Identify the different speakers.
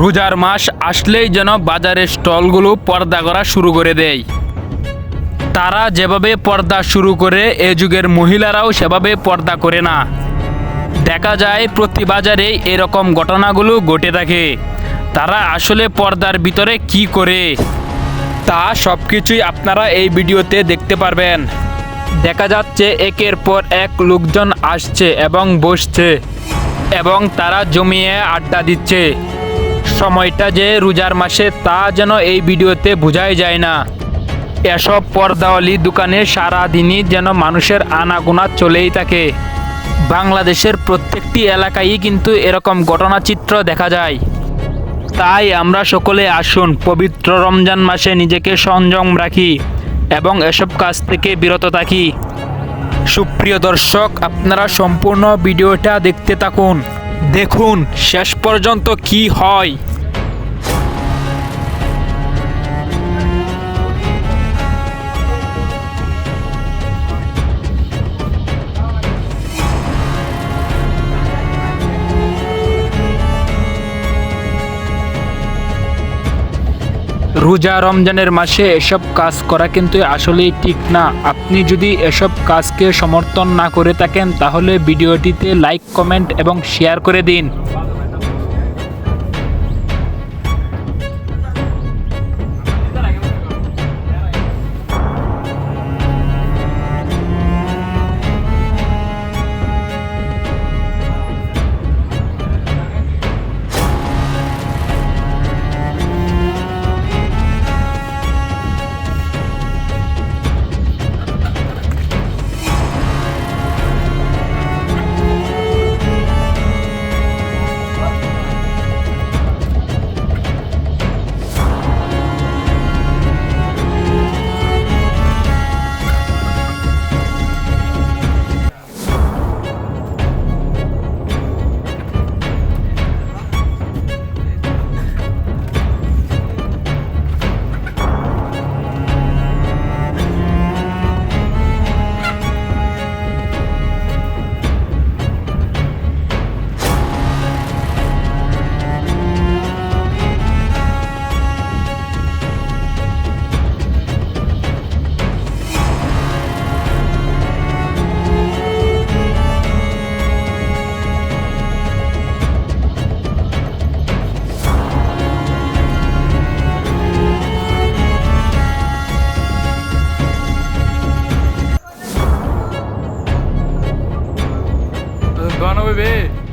Speaker 1: রোজার মাস আসলেই যেন বাজারের স্টলগুলো পর্দা করা শুরু করে দেয়। তারা যেভাবে পর্দা শুরু করে, এ যুগের মহিলারাও সেভাবে পর্দা করে না। দেখা যায় প্রতি বাজারে এরকম ঘটনাগুলো ঘটে থাকে। তারা আসলে পর্দার ভিতরে কি করে? তা সব কিছুই আপনারা এই ভিডিওতে দেখতে পারবেন। দেখা যাচ্ছে একের পর এক লোকজন আসছে এবং বসছে এবং তারা জমিয়ে আড্ডা দিচ্ছে। সময়টা যে রোজার মাসে তা যেন এই ভিডিওতে বোঝাই যায় না। এসব পর্দাওয়ালি দোকানে সারাদিনই যেন মানুষের আনাগোনা চলেই থাকে। বাংলাদেশের প্রত্যেকটি এলাকায়ই কিন্তু এরকম ঘটনাচিত্র দেখা যায়। তাই আমরা সকলে আসুন, পবিত্র রমজান মাসে নিজেকে সংযম রাখি এবং এসব কাজ থেকে বিরত থাকি। সুপ্রিয় দর্শক, আপনারা সম্পূর্ণ ভিডিওটা দেখতে থাকুন। দেখুন শেষ পর্যন্ত কি হয়। রোজা রমজানের মাসে এসব কাজ করা কিন্তু আসলেই ঠিক না। আপনি যদি এসব কাজকে সমর্থন না করে থাকেন, তাহলে ভিডিওটিতে লাইক কমেন্ট এবং শেয়ার করে দিন। 왜 왜?